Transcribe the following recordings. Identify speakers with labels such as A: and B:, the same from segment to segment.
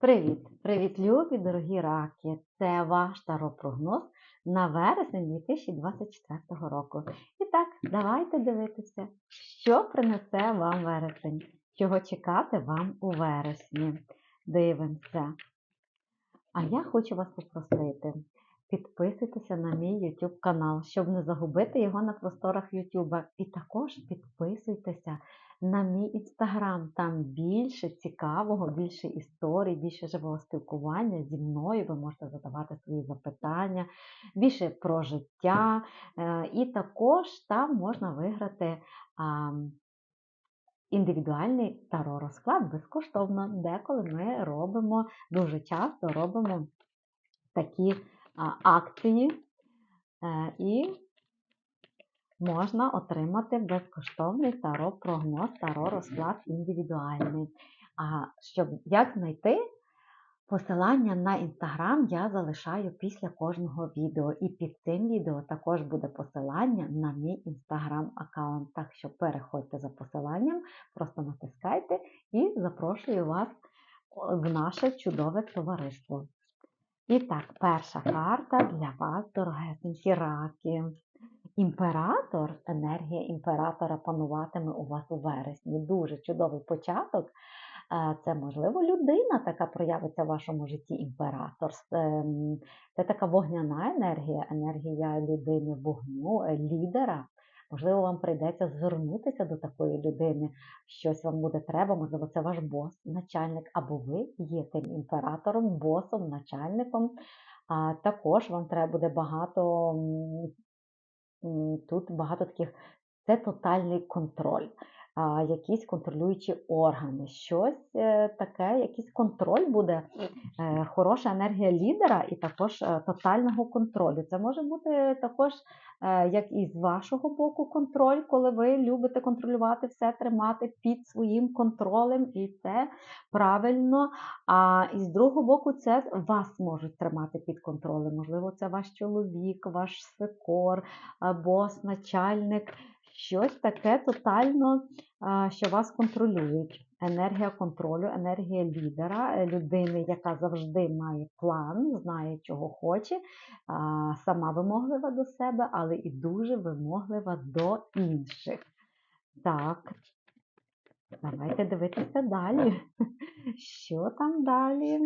A: Привіт! Привіт, любі, дорогі раки! Це ваш таропрогноз на вересень 2024 року. І так, давайте дивитися, що принесе вам вересень, чого чекати вам у вересні. Дивимося. А я хочу вас попросити. Підписуйтеся на мій YouTube канал, щоб не загубити його на просторах YouTube. І також підписуйтеся на мій інстаграм. Там більше цікавого, більше історій, більше живого спілкування зі мною. Ви можете задавати свої запитання, більше про життя. Е, І також там можна виграти. Індивідуальний таро-розклад безкоштовно. Деколи ми робимо, дуже часто робимо такі акції, е, і можна отримати безкоштовний таро-прогноз, таро-розклад індивідуальний. А щоб як знайти? Посилання на інстаграм я залишаю після кожного відео. І під цим відео також буде посилання на мій інстаграм-аккаунт. Так що переходьте за посиланням, просто натискайте і запрошую вас в наше чудове товариство. І так, перша карта для вас, дорогесенькі раки. Імператор, енергія імператора пануватиме у вас у вересні. Дуже чудовий початок. Е, Це, можливо, людина така проявиться в вашому житті імператор. Ем, Це така вогняна енергія, енергія людини вогню, е, лідера. Можливо, вам прийдеться звернутися до такої людини, щось вам буде треба, можливо, це ваш бос, начальник, або ви є тим імператором, босом, начальником. А також вам треба буде багато тут багато таких, це тотальний контроль, якісь контролюючі органи, щось е, таке, якийсь контроль буде, е, хороша енергія лідера і також е, тотального контролю. Це може бути також як і з вашого боку контроль, коли ви любите контролювати все, тримати під своїм контролем, і це правильно. А і з другого боку, це вас можуть тримати під контролем. Можливо, це ваш чоловік, ваш свекор, а, бос, начальник, щось таке тотально, що вас контролюють. Енергія контролю, енергія лідера, е, людини, яка завжди має план, знає, чого хоче, сама вимоглива до себе, але і дуже вимоглива до інших. Так, давайте дивитися далі. Що там далі?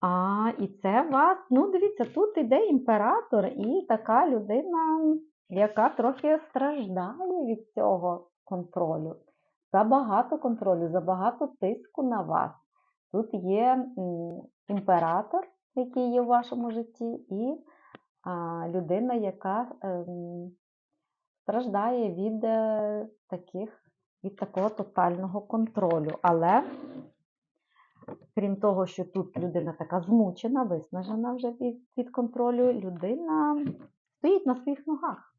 A: А, і це вас, ну, дивіться, тут іде імператор і така людина, яка трохи страждає від цього контролю. Забагато контролю, забагато тиску на вас. Тут є імператор, який є в вашому житті, і людина, яка ем, страждає від е, таких, від такого тотального контролю. Але крім того, що тут людина така змучена, виснажена вже від, від контролю, людина стоїть на своїх ногах.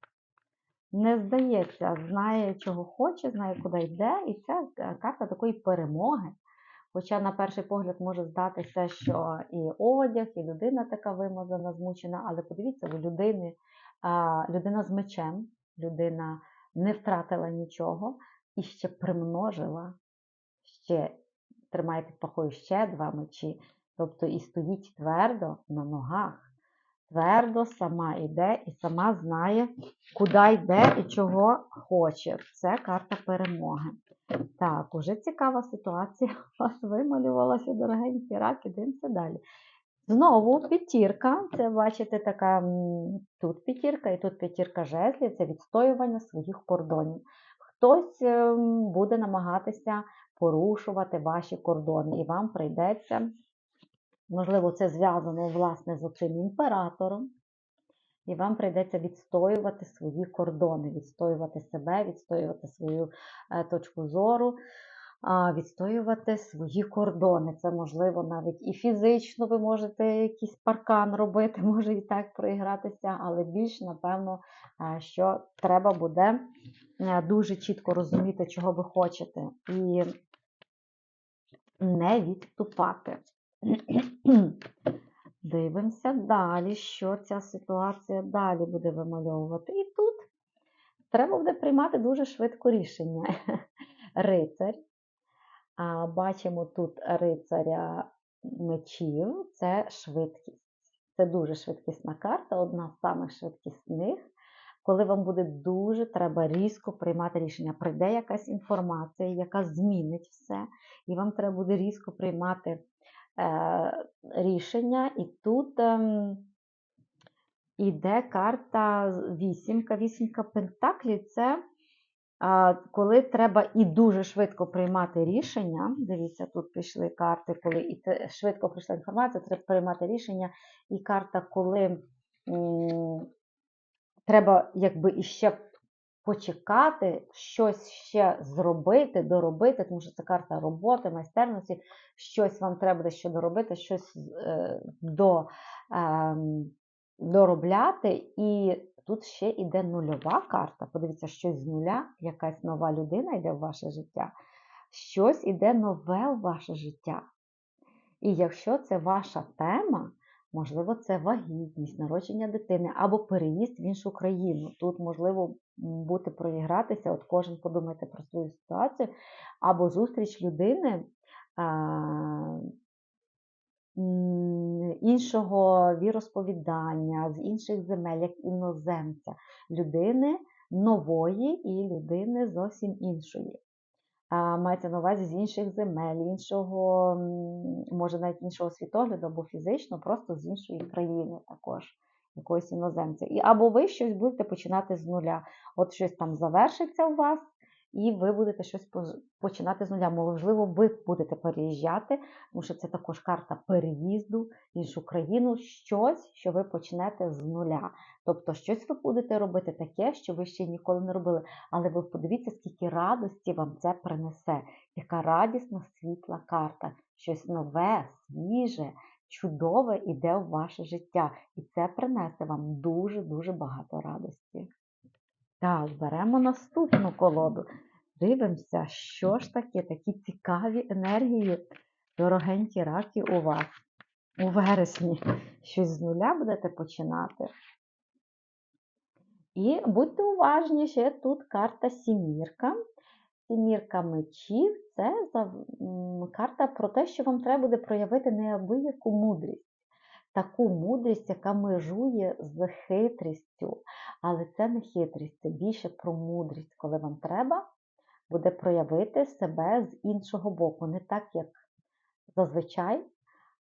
A: Не здається, знає, чого хоче, знає, куди йде, і це е, карта такої перемоги. Хоча, на перший погляд, може здатися, що і одяг, і людина така вимазана, змучена, але подивіться, у людини, людина з мечем, людина не втратила нічого і ще примножила, ще тримає під пахою ще два мечі, тобто і стоїть твердо на ногах. Твердо сама йде і сама знає, куди йде і чого хоче. Це карта перемоги. Так, уже цікава ситуація у вас вималювалася, дорогенькі раки, дивимося далі. Знову п'ятірка. Це, бачите, така тут п'ятірка і тут п'ятірка жезлів, це відстоювання своїх кордонів. Хтось ем, буде намагатися порушувати ваші кордони, і вам прийдеться, можливо, це зв'язано власне з цим імператором. І вам прийдеться відстоювати свої кордони, відстоювати себе, відстоювати свою е, точку зору, відстоювати свої кордони. Це можливо навіть і фізично ви можете якийсь паркан робити, може і так проігратися, але більш, напевно, е, що треба буде е, дуже чітко розуміти, чого ви хочете, і не відступати. Дивимося далі, що ця ситуація далі буде вимальовувати. І тут треба буде приймати дуже швидко рішення. Рицарь. Бачимо тут рицаря мечів, це швидкість. Це дуже швидкісна карта, одна з самих швидкісних. Коли вам буде дуже треба різко приймати рішення. Прийде якась інформація, яка змінить все, і вам треба буде різко приймати рішення. І тут е, іде карта вісімка. Вісімка Пентаклів це коли треба і дуже швидко приймати рішення. Дивіться, тут пішли карти, коли і швидко прийшла інформація, треба приймати рішення. І карта, коли треба якби іще почекати, щось ще зробити, доробити, тому що це карта роботи, майстерності, щось вам треба ще доробити, щось е, до, е, доробляти. І тут ще йде нульова карта. Подивіться, щось з нуля, якась нова людина йде в ваше життя, щось іде нове в ваше життя. І якщо це ваша тема, можливо, це вагітність, народження дитини або переїзд в іншу країну. Тут можливо бути проігратися, от кожен подумайте про свою ситуацію, або зустріч людини іншого віросповідання, з інших земель, як іноземця, людини нової і людини зовсім іншої. Мається на увазі з інших земель, іншого, може навіть іншого світогляду або фізично, просто з іншої країни також, якогось іноземця. І Або ви щось будете починати з нуля. От щось там завершиться у вас, і ви будете щось починати з нуля. Можливо, ви будете переїжджати, тому що це також карта переїзду в іншу країну, щось, що ви почнете з нуля. Тобто, щось ви будете робити таке, що ви ще ніколи не робили. Але ви подивіться, скільки радості вам це принесе, яка радісна світла карта, щось нове, свіже. Чудове іде в ваше життя, і це принесе вам дуже-дуже багато радості. Так, беремо наступну колоду. Дивимося, що ж таке такі цікаві енергії, дорогенькі раки у вас. У вересні щось з нуля будете починати. І будьте уважні, ще тут карта сімірка. Сімірка мечів це карта про те, що вам треба буде проявити неабияку мудрість таку мудрість, яка межує з хитрістю. Але це не хитрість, це більше про мудрість, коли вам треба буде проявити себе з іншого боку. Не так, як зазвичай,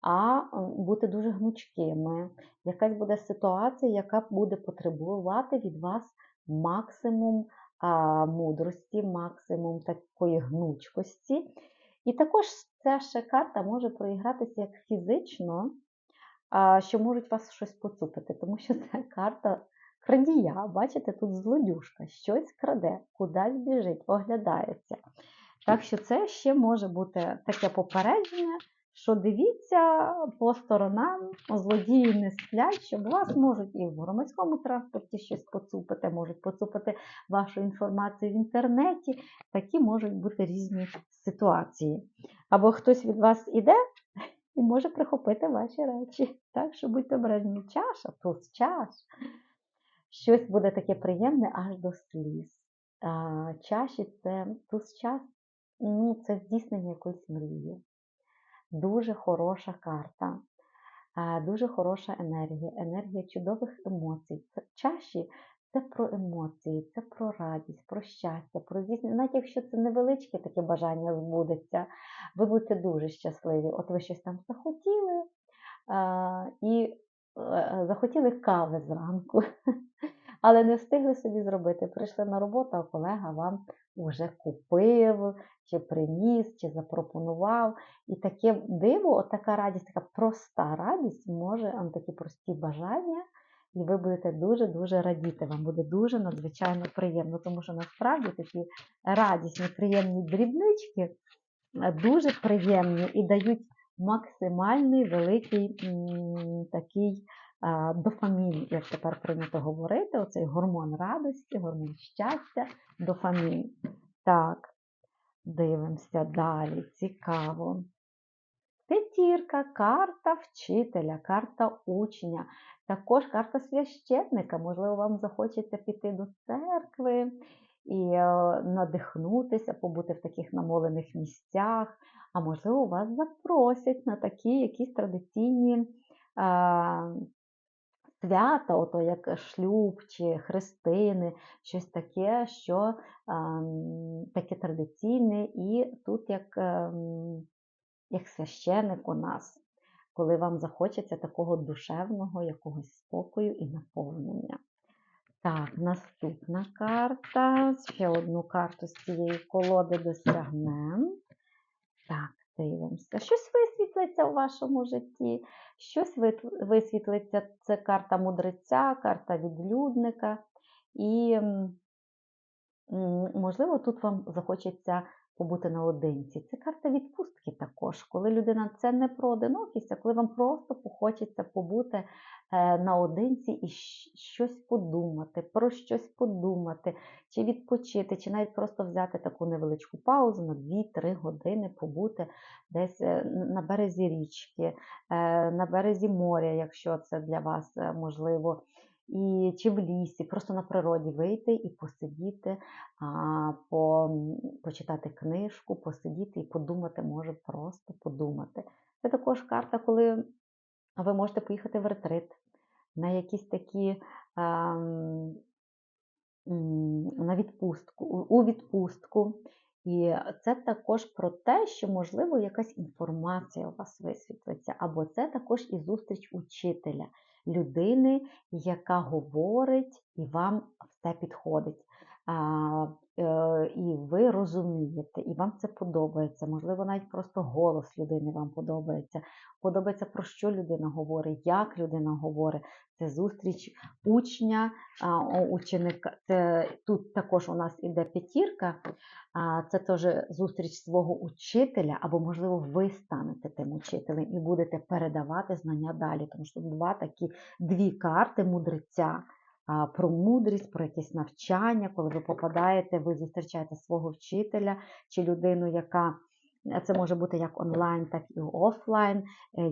A: а бути дуже гнучкими. Якась буде ситуація, яка буде потребувати від вас максимум мудрості, максимум такої гнучкості. І також ця ще карта може проігратися як фізично, що можуть вас щось поцупити, тому що це карта крадія. Бачите, тут злодюшка, щось краде, кудись біжить, оглядається. Так що це ще може бути таке попередження, що дивіться по сторонам, злодії не сплять, щоб вас можуть і в громадському транспорті щось поцупити, можуть поцупити вашу інформацію в інтернеті. Такі можуть бути різні ситуації. Або хтось від вас іде, і може прихопити ваші речі. Так що будьте обережні. Чаша, туз чаш. Щось буде таке приємне аж до сліз. А, Чаші це туз час, ну, це здійснення якоїсь мрії. Дуже хороша карта, дуже хороша енергія, енергія чудових емоцій. Чаші це про емоції, це про радість, про щастя, про здійснення. Навіть якщо це невеличке таке бажання збудеться, ви будете дуже щасливі. От ви щось там захотіли а, і а, захотіли кави зранку, але не встигли собі зробити. Прийшли на роботу, а колега вам вже купив, чи приніс, чи запропонував. І таке диво, от така радість, така проста радість може такі прості бажання і ви будете дуже-дуже радіти. Вам буде дуже надзвичайно приємно, тому що насправді такі радісні, приємні дрібнички е, дуже приємні і дають максимальний великий такий дофамін, як тепер прийнято говорити, оцей гормон радості, гормон щастя, дофамін. Так, дивимося далі. Цікаво. П'ятірка, карта вчителя, карта учня. Також карта священника, можливо, вам захочеться піти до церкви і е, надихнутися, побути в таких намолених місцях. А можливо, вас запросять на такі якісь традиційні а, свята, ото як шлюб чи хрестини, щось таке, що ем, таке традиційне, і тут як, ем, як священик у нас, коли вам захочеться такого душевного якогось спокою і наповнення. Так, наступна карта. Ще одну карту з цієї колоди досягнемо. Так, дивимося. Щось висвітлиться у вашому житті, щось висвітлиться. Це карта мудреця, карта відлюдника. І, можливо, тут вам захочеться побути наодинці. Це карта відпустки також, коли людина це не про одинокість, а коли вам просто хочеться побути е, наодинці і щось подумати, про щось подумати, чи відпочити, чи навіть просто взяти таку невеличку паузу на 2-3 години, побути десь е, на березі річки, е, на березі моря, якщо це для вас можливо. І чи в лісі, просто на природі вийти і посидіти, а, по, почитати книжку, посидіти і подумати, може просто подумати. Це також карта, коли ви можете поїхати в ретрит на якісь такі ем, м, на відпустку, у відпустку. І це також про те, що, можливо, якась інформація у вас висвітлиться, або це також і зустріч учителя, людини, яка говорить і вам все підходить. Е, і ви розумієте, і вам це подобається. Можливо, навіть просто голос людини вам подобається. Подобається, про що людина говорить, як людина говорить. Це зустріч учня, ученика. Це тут також у нас іде п'ятірка. Це теж зустріч свого учителя, або, можливо, ви станете тим учителем і будете передавати знання далі. Тому що два такі дві карти мудреця. Про мудрість, про якесь навчання, коли ви попадаєте, ви зустрічаєте свого вчителя чи людину, яка е, це може бути як онлайн, так і офлайн, е,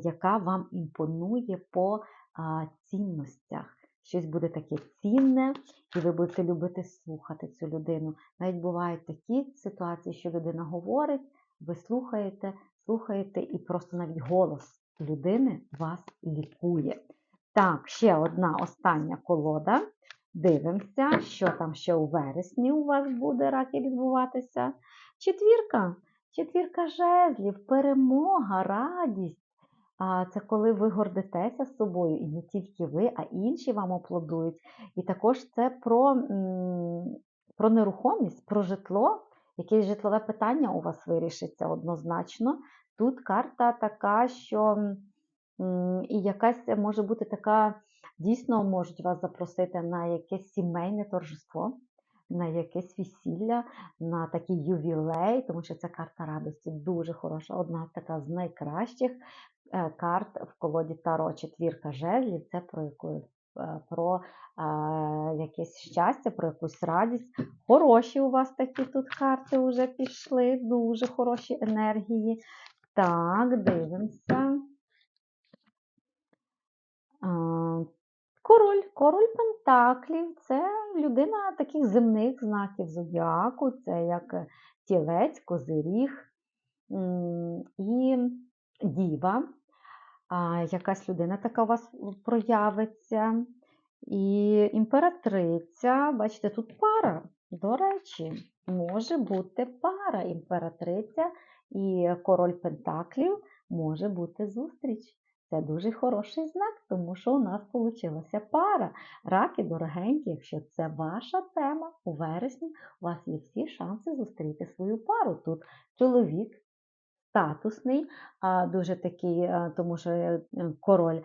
A: яка вам імпонує по цінностях. Щось буде таке цінне, і ви будете любити слухати цю людину. Навіть бувають такі ситуації, що людина говорить, ви слухаєте, слухаєте, і просто навіть голос людини вас лікує. Так, ще одна остання колода. Дивимося, що там ще у вересні у вас буде раки відбуватися. Четвірка. Четвірка жезлів, перемога, радість. Це коли ви гордитеся собою, і не тільки ви, а інші вам аплодують. І також це про, про нерухомість, про житло. Якесь житлове питання у вас вирішиться однозначно. Тут карта така, що і якась може бути така, дійсно можуть вас запросити на якесь сімейне торжество, на якесь весілля, на такий ювілей, тому що ця карта радості дуже хороша, одна така з найкращих е, карт в колоді Таро. Четвірка жезлів це про яку е, про е, якесь щастя, про якусь радість. Хороші у вас такі тут карти вже пішли, дуже хороші енергії. Так, дивимося. А, Король, король Пентаклів це людина таких земних знаків зодіаку, це як е, тілець, козиріг і діва. Якась людина така у вас проявиться. І імператриця, бачите, тут пара. До речі, може бути пара імператриця і король Пентаклів може бути зустріч. Це дуже хороший знак, тому що у нас вийшла пара. Раки дорогенькі, якщо це ваша тема у вересні, у вас є всі шанси зустріти свою пару. Тут чоловік статусний, дуже такий, тому що е, король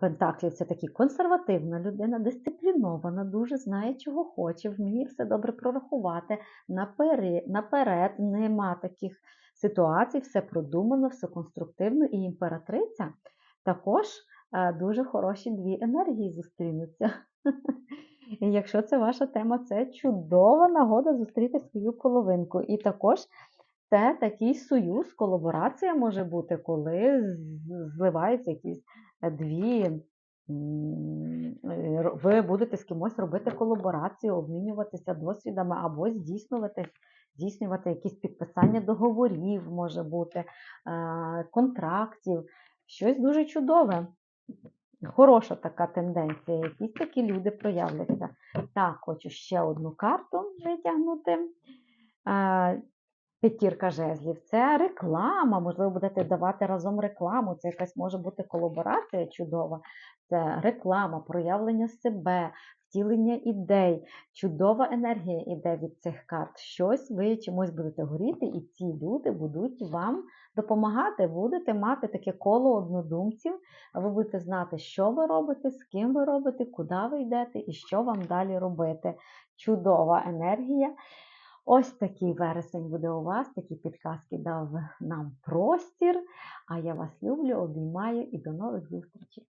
A: Пентаклів це такий консервативна людина, дисциплінована, дуже знає, чого хоче, вміє все добре прорахувати наперед нема таких ситуацій, все продумано, все конструктивно. І імператриця також е, дуже хороші дві енергії зустрінуться. Якщо це ваша тема, це чудова нагода зустріти свою половинку. І також це такий союз, колаборація може бути, коли зливаються якісь е, дві е, ви будете з кимось робити колаборацію, обмінюватися досвідами або здійснювати, здійснювати якісь підписання договорів, може бути, контрактів. Щось дуже чудове. Хороша така тенденція. Якісь такі люди проявляться. Так, хочу ще одну карту витягнути. П'ятірка жезлів це реклама. Можливо, будете давати разом рекламу. Це якась може бути колаборація чудова. Це реклама, проявлення себе, втілення ідей. Чудова енергія іде від цих карт. Щось ви чимось будете горіти, і ці люди будуть вам допомагати. Будете мати таке коло однодумців. Ви будете знати, що ви робите, з ким ви робите, куди ви йдете і що вам далі робити. Чудова енергія. Ось такий вересень буде у вас, такі підказки дав нам простір. А я вас люблю, обіймаю і до нових зустрічей.